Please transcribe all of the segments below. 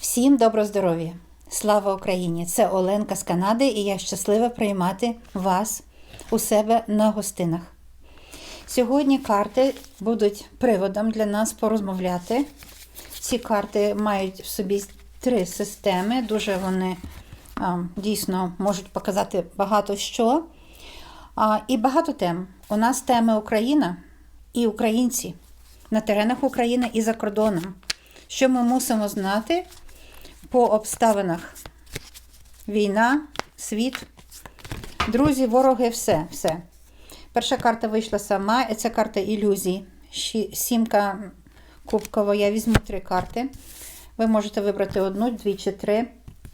Всім добро здоров'я! Слава Україні! Це Оленка з Канади, і я щаслива приймати вас у себе на гостинах. Сьогодні карти будуть приводом для нас порозмовляти. Ці карти мають в собі три системи, дуже вони а, дійсно можуть показати багато що. А, і багато тем. У нас теми Україна і українці на теренах України і за кордоном. Що ми мусимо знати по обставинах? Війна, світ, друзі, вороги, все. все. Перша карта вийшла сама, і це карта ілюзій. Сімка кубкова. Я візьму три карти. Ви можете вибрати одну, дві чи три.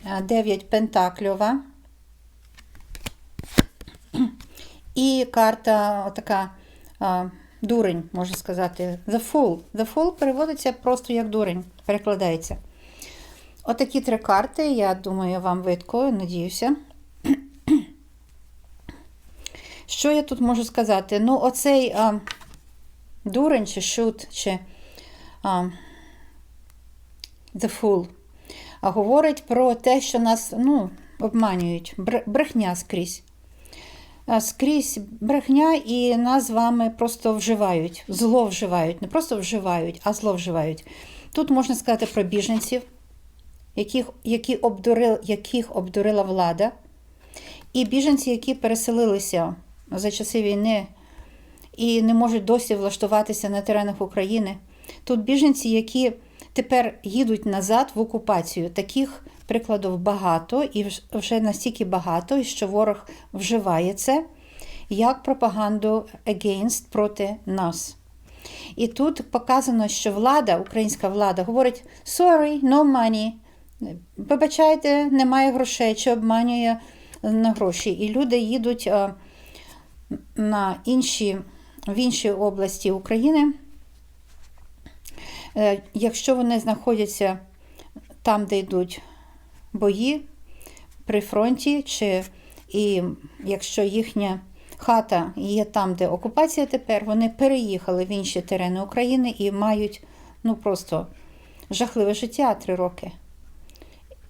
Е, Дев'ять пентакльова. І карта така а, дурень, можна сказати. The Fool. The Fool переводиться просто як дурень, перекладається. Отакі три карти, я думаю, вам видко, надіюся. Що я тут можу сказати? Ну, оцей а, дурень, чи шут, чи а, The Fool а, говорить про те, що нас ну, обманюють. Бр- Брехня скрізь. Скрізь брехня, і нас з вами просто вживають, зло вживають. Не просто вживають, а зло вживають. Тут можна сказати про біженців, яких, які обдурил, яких обдурила влада, і біженці, які переселилися за часи війни і не можуть досі влаштуватися на теренах України. Тут біженці, які тепер їдуть назад в окупацію. Таких прикладів багато, і вж- вже настільки багато, що ворог вживає це як пропаганду against проти нас. І тут показано, що влада, українська влада, говорить: sorry, no money. Вибачайте, немає грошей, чи обманює на гроші. І люди їдуть а, на інші, в інші області України. Е, Якщо вони знаходяться там, де йдуть бої при фронті, чи і якщо їхня хата є там, де окупація тепер, вони переїхали в інші терени України і мають ну просто жахливе життя три роки.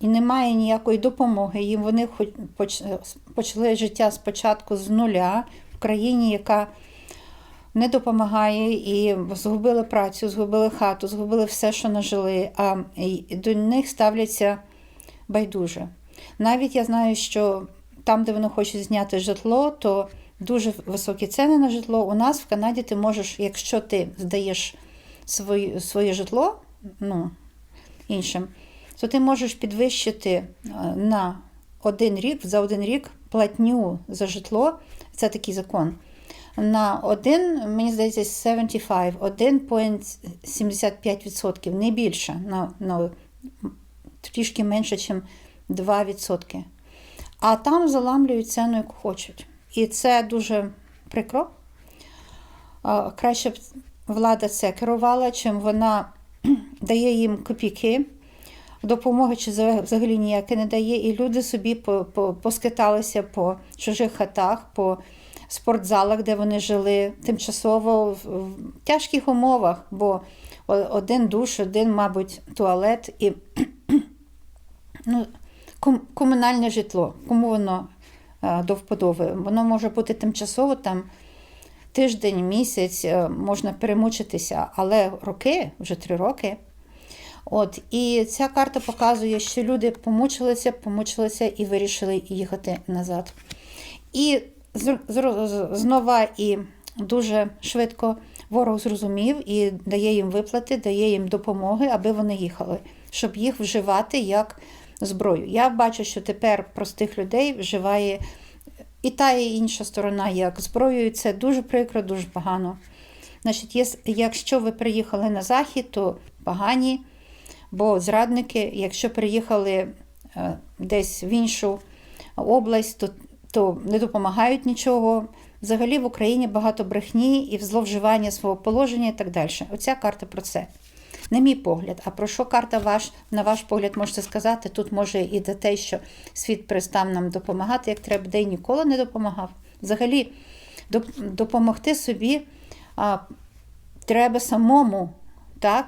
І немає ніякої допомоги їм. Вони хоч почали життя спочатку з нуля в країні, яка не допомагає, і згубили працю, згубили хату, згубили все, що нажили, а до них ставляться байдуже. Навіть я знаю, що там, де вони хочуть зняти житло, то дуже високі ціни на житло. У нас в Канаді ти можеш, якщо ти здаєш своє, своє житло ну, іншим, то ти можеш підвищити е, на один рік, за один рік платню за житло. Це такий закон. На один, мені здається, 75, 1,75%, не більше, на, на, трішки менше, ніж 2%. А там заламлюють ціну, яку хочуть. І це дуже прикро. Краще б влада це керувала, чим вона дає їм копійки. Допомоги чи за- взагалі ніяке не дає, і люди собі по, по, поскиталися по чужих хатах, по спортзалах, де вони жили тимчасово в, тяжких умовах, бо один душ, один, мабуть, туалет і ну, ком, комунальне житло. Кому воно е, до вподоби? Воно може бути тимчасово там тиждень, місяць, е, можна перемучитися, але роки, вже три роки. От, і ця карта показує, що люди помучилися, помучилися і вирішили їхати назад. І з- з- з- знова і дуже швидко ворог зрозумів і дає їм виплати, дає їм допомоги, аби вони їхали, щоб їх вживати як зброю. Я бачу, що тепер простих людей вживає і та, і інша сторона як зброєю. Це дуже прикро, дуже погано. Значить, якщо ви приїхали на захід, то погані, бо зрадники, якщо приїхали е, десь в іншу область, то, то не допомагають нічого. Взагалі в Україні багато брехні і зловживання свого положення і так далі. Оця карта про це. На мій погляд, а про що карта ваш, на ваш погляд можете сказати? Тут може і до те, що світ перестав нам допомагати, як треба, де й ніколи не допомагав. Взагалі, допомогти собі а, треба самому, так?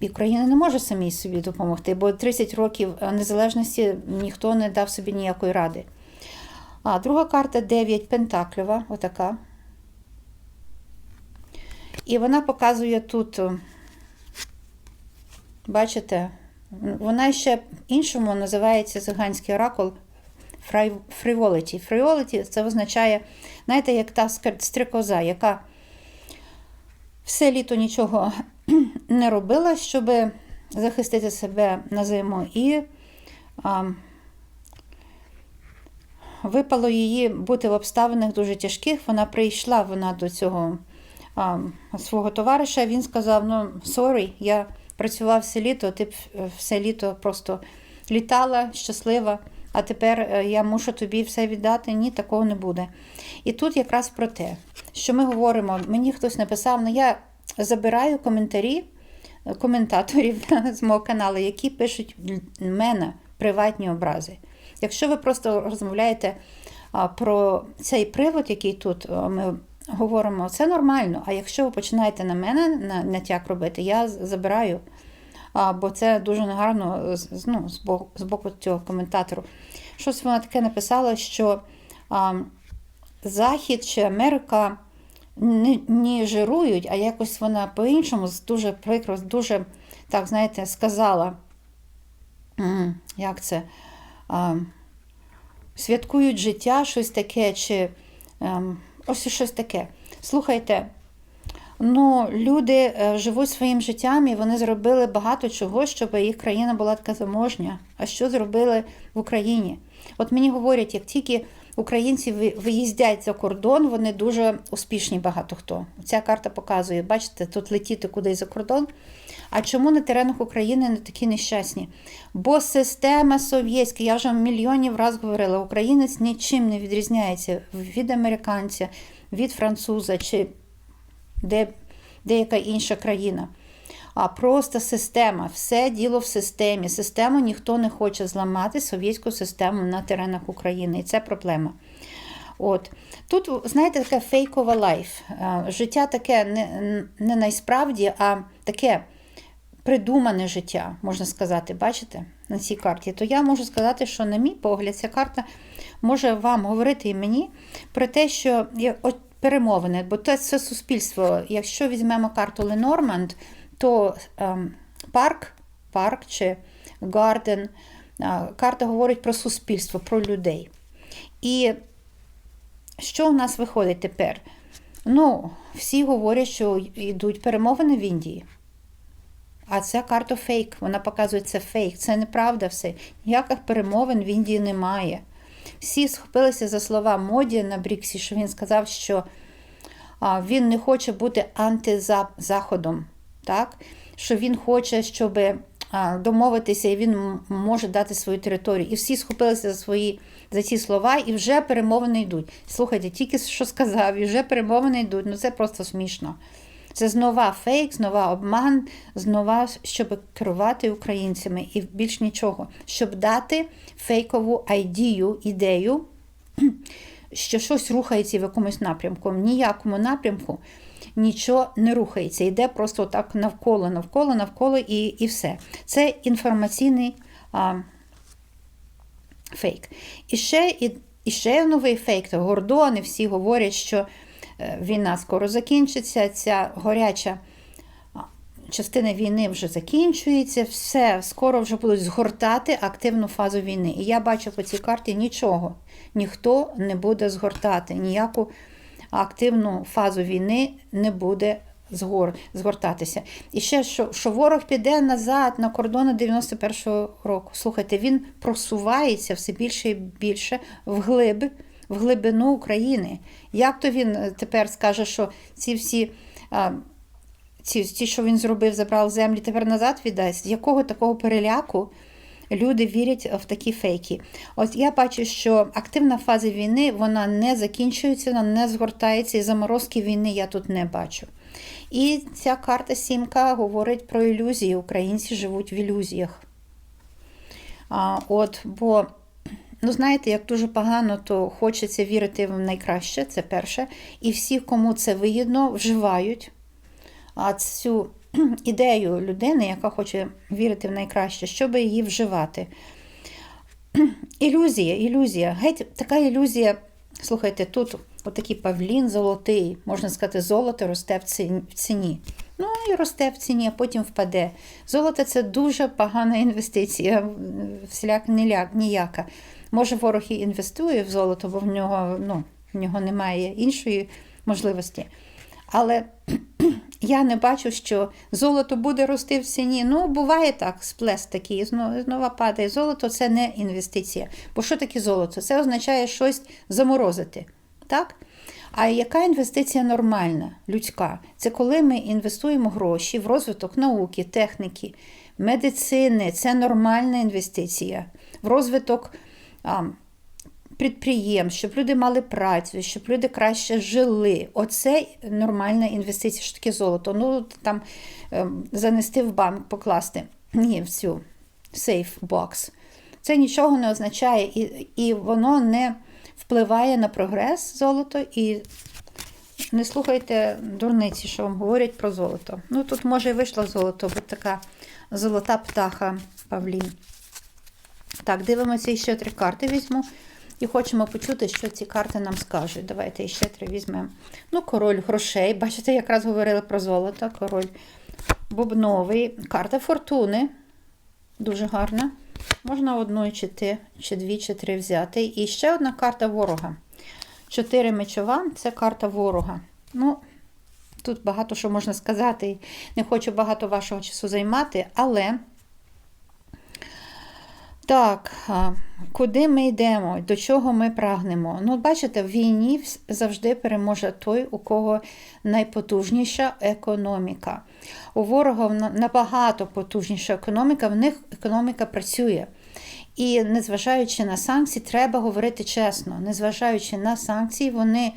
І Україна не може самій собі допомогти, бо 30 років е, незалежності ніхто не дав собі ніякої ради. А друга карта 9 Пентакльова, отака. І вона показує тут, е, бачите, вона ще іншому називається циганський оракул Frivolity. Frivolity це означає, знаєте, як та стрикоза, яка все літо нічого не робила, щоб захистити себе на зиму. І а, випало її бути в обставинах дуже тяжких. Вона прийшла вона до цього а, свого товариша. Він сказав: ну, sorry, я працював все літо, ти все літо просто літала щаслива. А тепер е, я мушу тобі все віддати. Ні, такого не буде. І тут якраз про те, що ми говоримо, мені хтось написав, ну я забираю коментарі е, коментаторів з мого каналу, які пишуть мене приватні образи. Якщо ви просто розмовляєте про цей привод, який тут ми говоримо, це нормально. А якщо ви починаєте на мене натяк робити, я забираю. Бо це дуже негарно ну, з боку цього коментатору. Щось вона таке написала, що а, Захід чи Америка не, не жирують, а якось вона по-іншому дуже прикро, дуже, так, знаєте, сказала, як це, а, святкують життя, щось таке, чи ем, ось щось таке. Слухайте, Ну, люди е, живуть своїм життям і вони зробили багато чого, щоб їх країна була така заможня. А що зробили в Україні? От мені говорять, як тільки українці ви- виїздять за кордон, вони дуже успішні багато хто. Ця карта показує, бачите, тут летіти кудись за кордон. А чому на теренах України не такі нещасні? Бо система совєтська, я вже мільйонів разів говорила, українець нічим не відрізняється від американця, від француза чи де деяка інша країна. А просто система, все діло в системі. Систему ніхто не хоче зламати совєтську систему на теренах України. І це проблема. От. Тут, знаєте, таке фейкове лайф. Е, Життя таке не, не найсправді, а таке придумане життя, можна сказати, бачите, на цій карті. То я можу сказати, що, на мій погляд, ця карта може вам говорити і мені про те, що перемовини, бо це, це суспільство. Якщо візьмемо карту Ленорманд, то ем, парк, парк чи гарден, е, карта говорить про суспільство, про людей. І що у нас виходить тепер? Ну, всі говорять, що йдуть перемовини в Індії. А ця карта фейк. Вона показує це фейк. Це неправда все. Ніяких перемовин в Індії немає. Всі схопилися за слова Моді на Бріксі, що він сказав, що він не хоче бути антизаходом, так? що він хоче, щоб домовитися, і він може дати свою територію. І всі схопилися за свої за ці слова, і вже перемовини йдуть. Слухайте, тільки що сказав, і вже перемовини йдуть. Ну це просто смішно. Це знова фейк, знова обман, знова, щоб керувати українцями і більш нічого, щоб дати фейкову айдію, ідею, що щось рухається в якомусь напрямку. В ніякому напрямку нічого не рухається. Йде просто так навколо, навколо, навколо і, і все. Це інформаційний а, фейк. І ще, і, і ще новий фейк. То Гордони всі говорять, що е, війна скоро закінчиться, ця горяча частина війни вже закінчується, все, скоро вже будуть згортати активну фазу війни. І я бачу по цій карті нічого. Ніхто не буде згортати, ніяку активну фазу війни не буде згор, згортатися. І ще що, що ворог піде назад на кордони 91-го року. Слухайте, він просувається все більше і більше вглиб, в глибину України. Як то він е, тепер скаже, що ці всі. а, ці, ті, що він зробив, забрав землі, тепер назад віддасть. Якого такого переляку люди вірять в такі фейки? От я бачу, що активна фаза війни вона не закінчується, вона не згортається, і заморозки війни я тут не бачу. І ця карта сімка говорить про ілюзії. Українці живуть в ілюзіях. А, от, бо, ну знаєте, як дуже погано, то хочеться вірити в найкраще, це перше. І всі, кому це вигідно, вживають цю ідею людини, яка хоче вірити в найкраще, щоб її вживати. Ілюзія, ілюзія. Геть така ілюзія. Слухайте, тут отакий павлін золотий, можна сказати, золото росте в ціні. Ну і росте в ціні, а потім впаде. Золото це дуже погана інвестиція, всіляк ніляк- ніяка. Може, ворог і інвестує в золото, бо в нього, ну, в нього немає іншої можливості. Але я не бачу, що золото буде рости в ціні. Ну, буває так, сплеск такий, знову, знову падає. Золото це не інвестиція. Бо що таке золото? Це означає щось заморозити. Так? А яка інвестиція нормальна, людська? Це коли ми інвестуємо гроші в розвиток науки, техніки, медицини. Це нормальна інвестиція. В розвиток а, підприємств, щоб люди мали працю, щоб люди краще жили. Оце нормальна інвестиція. Що таке золото? Ну, там ем, занести в банк, покласти. Ні, в цю сейф бокс. Це нічого не означає, і, і воно не впливає на прогрес золото. І не слухайте дурниці, що вам говорять про золото. Ну, тут, може, і вийшло золото, бо така золота птаха Павлін. Так, дивимося ще три карти візьму. І хочемо почути, що ці карти нам скажуть. Давайте ще три візьмемо. Ну, король грошей. Бачите, якраз говорили про золото. Король бубновий. Карта фортуни. Дуже гарна. Можна одну, чи, ти, чи дві, чи три взяти. І ще одна карта ворога. Чотири мечова це карта ворога. Ну, тут багато що можна сказати. Не хочу багато вашого часу займати, але. Так, куди ми йдемо, до чого ми прагнемо? Ну, бачите, в війні завжди переможе той, у кого найпотужніша економіка. У ворога набагато потужніша економіка, в них економіка працює. І незважаючи на санкції, треба говорити чесно. Незважаючи на санкції, вони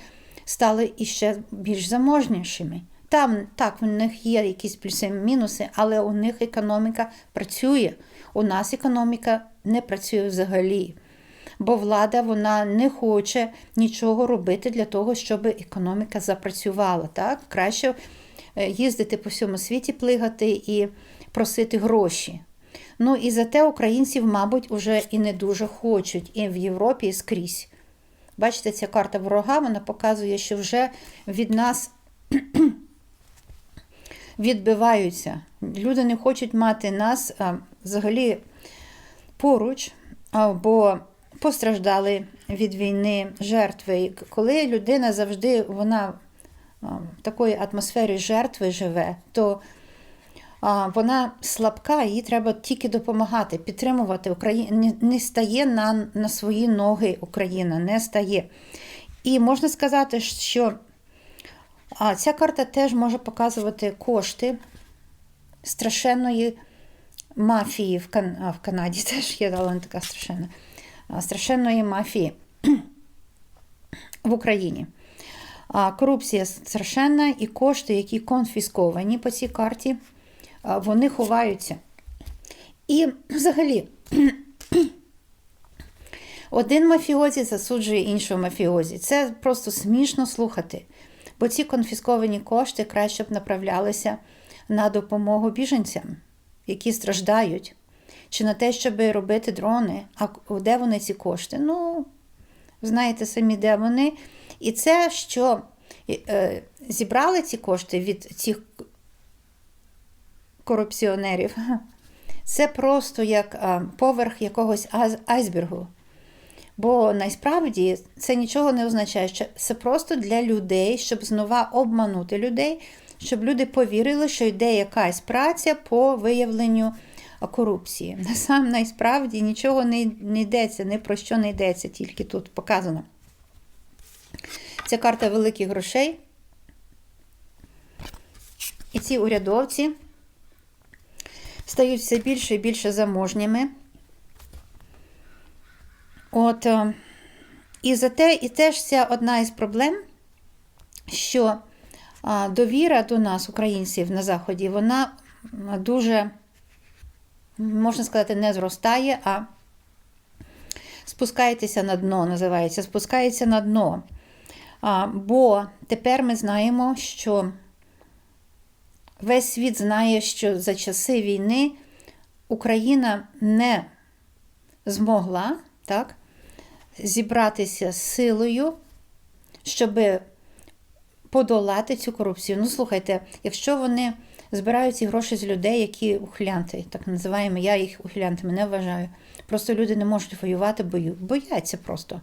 стали іще більш заможнішими. Там так, в них є якісь плюси мінуси, але у них економіка працює. У нас економіка не працює взагалі. Бо влада вона не хоче нічого робити для того, щоб економіка запрацювала. Так? Краще е, їздити по всьому світі, плигати і просити гроші. Ну і зате українців, мабуть, уже і не дуже хочуть, і в Європі, і скрізь. Бачите, ця карта ворога, вона показує, що вже від нас відбиваються. Люди не хочуть мати нас а, взагалі поруч, а, бо постраждали від війни жертви. І коли людина завжди вона в такої атмосфері жертви живе, то а, вона слабка, їй треба тільки допомагати, підтримувати. Україна не, не стає на, на свої ноги Україна, не стає. І можна сказати, що а, ця карта теж може показувати кошти страшенної мафії в, Кан... а, в Канаді теж є, але така страшенна. Страшенної мафії в Україні. А, корупція страшенна і кошти, які конфісковані по цій карті, вони ховаються. І взагалі. Один мафіозі засуджує іншого мафіозі. Це просто смішно слухати. Бо ці конфісковані кошти краще б направлялися на допомогу біженцям, які страждають, чи на те, щоб робити дрони. А де вони ці кошти? Ну, знаєте самі, де вони. І це, що е, зібрали ці кошти від цих корупціонерів, це просто як поверх якогось айсбергу. Бо насправді це нічого не означає, що це просто для людей, щоб знову обманути людей, щоб люди повірили, що йде якась праця по виявленню корупції. Сам насправді нічого не, не йдеться, ні про що не йдеться, тільки тут показано. Це карта великих грошей. І ці урядовці стають все більше і більше заможніми. От, е, і зате, і теж ця одна із проблем, що довіра до нас, українців на Заході, вона дуже, можна сказати, не зростає, а спускається на дно, називається, спускається на дно. А, бо тепер ми знаємо, що весь світ знає, що за часи війни Україна не змогла так, зібратися з силою, щоб подолати цю корупцію. Ну, слухайте, якщо вони збирають ці гроші з людей, які ухилянти, так називаємо, я їх ухилянтами не вважаю. Просто люди не можуть воювати, бояться просто.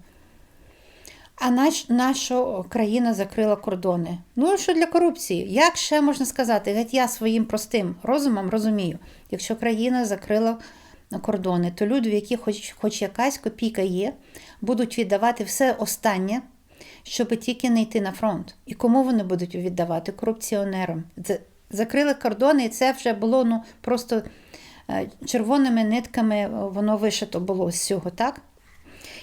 А наш, наша країна закрила кордони. Ну, що для корупції? Як ще можна сказати? Геть я своїм простим розумом розумію, якщо країна закрила кордони, то люди, в яких хоч, хоч якась копійка є, будуть віддавати все останнє, щоб тільки не йти на фронт. І кому вони будуть віддавати? Корупціонерам. Закрили кордони, і це вже було ну, просто е, червоними нитками е, воно вишито було з цього, так?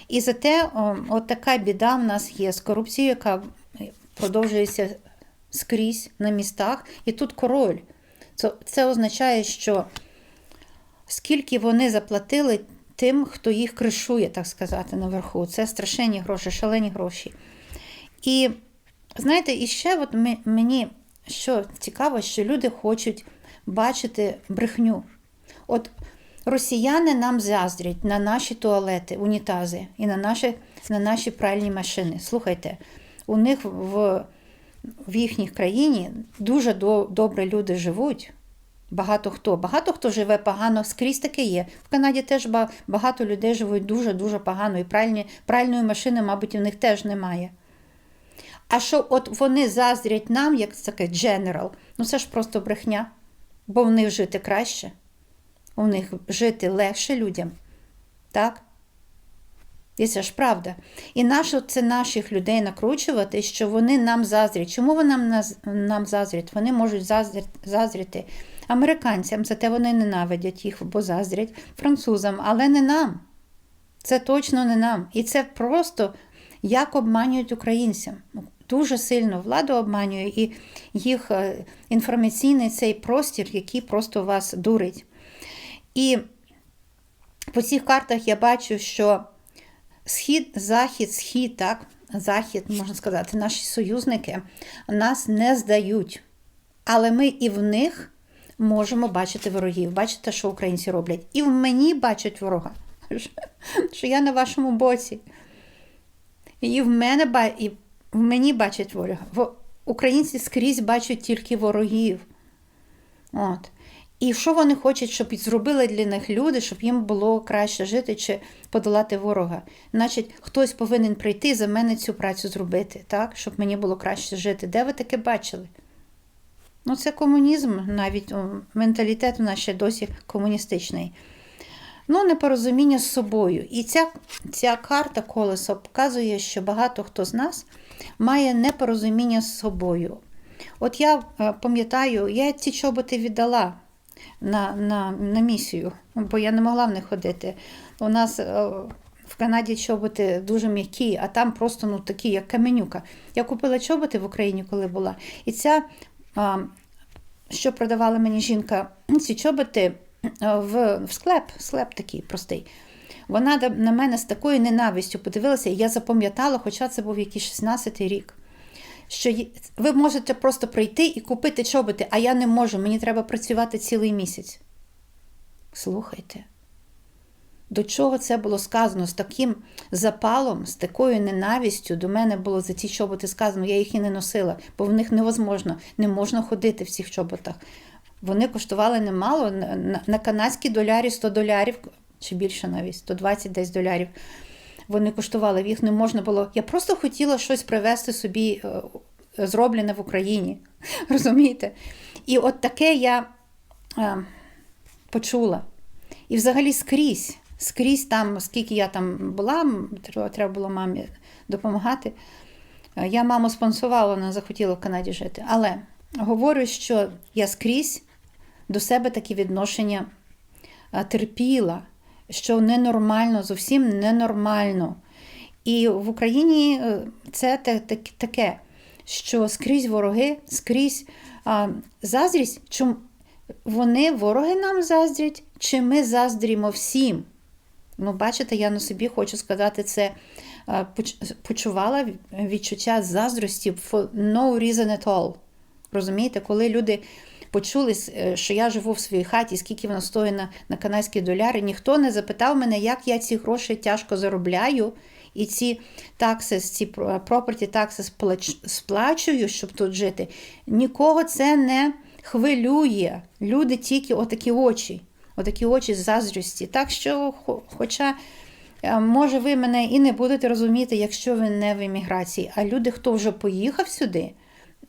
І зате от така біда в нас є з корупцією, яка продовжується скрізь на містах. І тут король. Це, це означає, що скільки вони заплатили тим, хто їх кришує, так сказати, наверху. Це страшенні гроші, шалені гроші. І знаєте, і ще от мені що цікаво, що люди хочуть бачити брехню. От росіяни нам заздрять на наші туалети, унітази і на наші, на наші пральні машини. Слухайте, у них в, в їхній країні дуже до, добре люди живуть. Багато хто. Багато хто живе погано, скрізь таке є. В Канаді теж багато людей живуть дуже-дуже погано, і пральні, пральної машини, мабуть, у них теж немає. А що от вони заздрять нам, як таке дженерал, ну це ж просто брехня, бо в них жити краще, у них жити легше людям. Так? І це ж правда. І нащо це наших людей накручувати, що вони нам заздрять? Чому вони нам, нам заздрять? Вони можуть заздрити американцям, зате вони ненавидять їх, бо заздрять французам, але не нам. Це точно не нам. І це просто як обманюють українцям. Дуже сильно владу обманює і їх е, інформаційний цей простір, який просто вас дурить. І по цих картах я бачу, що схід, захід, схід, так, захід, можна сказати, наші союзники нас не здають. Але ми і в них можемо бачити ворогів. Бачите, що українці роблять? І в мені бачать ворога, що я на вашому боці. І в мене і в мені бачать ворога. Українці скрізь бачать тільки ворогів. От. І що вони хочуть, щоб зробили для них люди, щоб їм було краще жити чи подолати ворога? Значить, хтось повинен прийти за мене цю працю зробити, так? щоб мені було краще жити. Де ви таке бачили? Ну, це комунізм, навіть менталітет у нас ще досі комуністичний. Ну, непорозуміння з собою. І ця, ця карта колесо показує, що багато хто з нас має непорозуміння з собою. От я е, пам'ятаю, я ці чоботи віддала на, на, на місію, бо я не могла в них ходити. У нас е, в Канаді чоботи дуже м'які, а там просто ну, такі, як каменюка. Я купила чоботи в Україні, коли була. І ця, що продавала мені жінка, ці чоботи е, в, склеп, склеп такий простий. Вона на мене з такою ненавистю подивилася, і я запам'ятала, хоча це був якийсь 16-й рік. Що ви можете просто прийти і купити чоботи, а я не можу, мені треба працювати цілий місяць. Слухайте, до чого це було сказано з таким запалом, з такою ненавистю до мене було за ці чоботи сказано, я їх і не носила, бо в них невозможно, не можна ходити в цих чоботах. Вони коштували немало, на канадські долярі 100 долярів, чи більше навіть 120 десь долярів. Вони коштували, їх не можна було. Я просто хотіла щось привезти собі е, зроблене в Україні. Розумієте? І от таке я е, почула. І взагалі скрізь, скрізь там, скільки я там була, треба, було мамі допомагати. Е, Я маму спонсорувала, вона захотіла в Канаді жити. Але говорю, що я скрізь до себе такі відношення е, терпіла, що ненормально, зовсім ненормально. І в Україні е, це таке, що скрізь вороги, скрізь заздрість, чому вони вороги нам заздрять, чи ми заздрімо всім? Ну, бачите, я на собі хочу сказати це. е, Почувала відчуття заздрості for no reason at all. Розумієте, коли люди почули, е, що я живу в своїй хаті, скільки вона стоїть на, на канадські доляри. Ніхто не запитав мене, як я ці гроші тяжко заробляю. І ці такси, ці property такси сплачую, щоб тут жити. Нікого це не хвилює. Люди тільки отакі очі, отакі очі заздрості. Так що, хоча, е, може, ви мене і не будете розуміти, якщо ви не в імміграції, а люди, хто вже поїхав сюди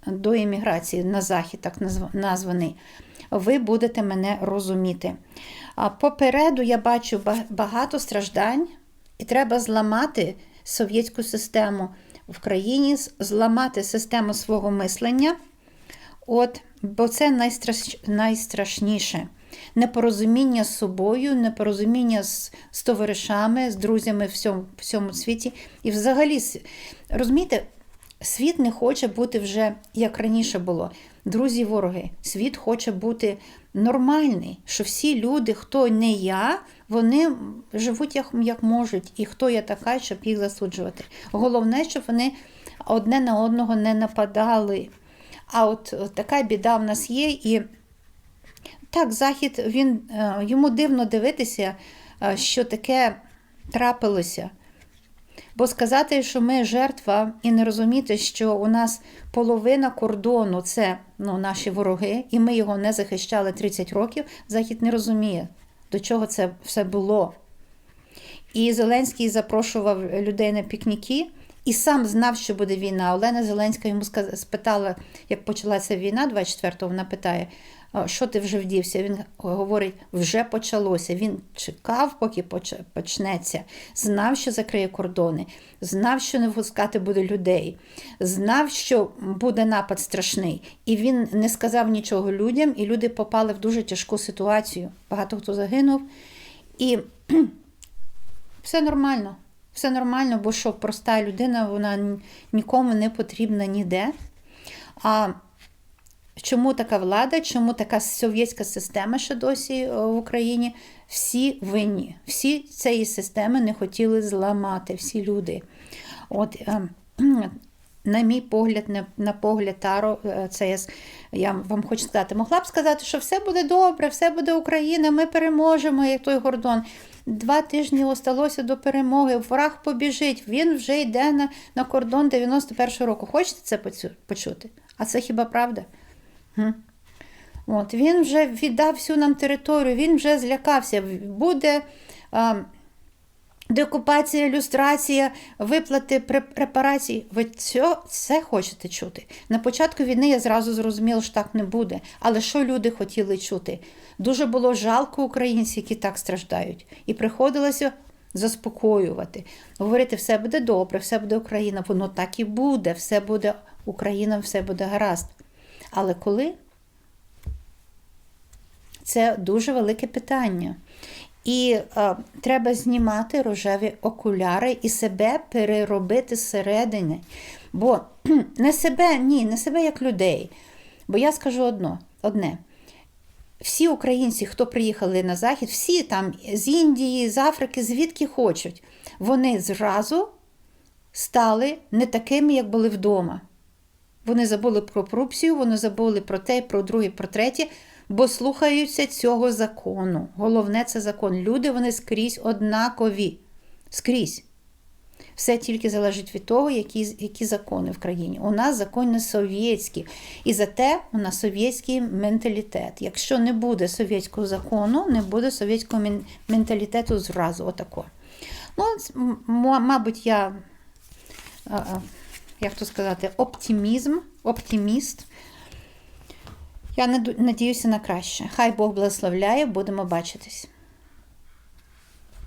до імміграції на захід, так названий, ви будете мене розуміти. Попереду я бачу багато страждань, і треба зламати совєтську систему в країні, зламати систему свого мислення. От, Бо це найстраш... найстрашніше. Непорозуміння з собою, непорозуміння з, з товаришами, з друзями в всьому, в всьому світі. І взагалі, розумієте, світ не хоче бути вже як раніше було. Друзі, вороги, світ хоче бути нормальний, що всі люди, хто не я, вони живуть як, як можуть, і хто я така, щоб їх засуджувати. Головне, щоб вони одне на одного не нападали. А от, от така біда в нас є. І так, Захід, він, е, йому дивно дивитися, е, що таке трапилося. Бо сказати, що ми жертва, і не розуміти, що у нас половина кордону це ну, наші вороги, і ми його не захищали 30 років, Захід не розуміє, до чого це все було. І Зеленський запрошував людей на пікніки і сам знав, що буде війна. Олена Зеленська йому спитала, як почалася війна, 24-го, вона питає, що ти вже вдівся? Він говорить, вже почалося. Він чекав, поки почнеться, знав, що закриє кордони, знав, що не впускати буде людей, знав, що буде напад страшний. І він не сказав нічого людям, і люди попали в дуже тяжку ситуацію. Багато хто загинув. І все нормально. Все нормально, бо що проста людина, вона нікому не потрібна ніде. А чому така влада, чому така совєтська система ще досі е, в Україні? Всі винні. Всі цієї системи не хотіли зламати, всі люди. От, ем, на мій погляд, на погляд Таро, е, це я, я вам хочу сказати, могла б сказати, що все буде добре, все буде Україна, ми переможемо, як той Гордон. Два тижні осталося до перемоги, ворог побіжить, він вже йде на на кордон 91-го року. Хочете це почути? А це хіба правда? От, Він вже віддав всю нам територію, він вже злякався. Буде а, деокупація, ілюстрація, виплати репарацій. Ви це, це хочете чути? На початку війни я зразу зрозуміла, що так не буде. Але що люди хотіли чути? Дуже було жалко українців, які так страждають. І приходилося заспокоювати, говорити, все буде добре, все буде Україна. Воно так і буде, все буде Україна, все буде гаразд. Але коли? Це дуже велике питання. І е, треба знімати рожеві окуляри і себе переробити зсередини. Бо не себе, ні, не себе як людей. Бо я скажу одно, одне. Всі українці, хто приїхали на Захід, всі там з Індії, з Африки, звідки хочуть, вони зразу стали не такими, як були вдома. Вони забули про корупцію, вони забули про те, про друге, про третє, бо слухаються цього закону. Головне це закон. Люди вони скрізь однакові. Скрізь. Все тільки залежить від того, які які закони в країні. У нас закони совєтські. І зате у нас совєтський менталітет. Якщо не буде совєтського закону, не буде совєтського менталітету зразу. Отако. Ну, Мабуть, я як то сказати, оптимізм, оптиміст. Я надіюся на краще. Хай Бог благословляє, будемо бачитись.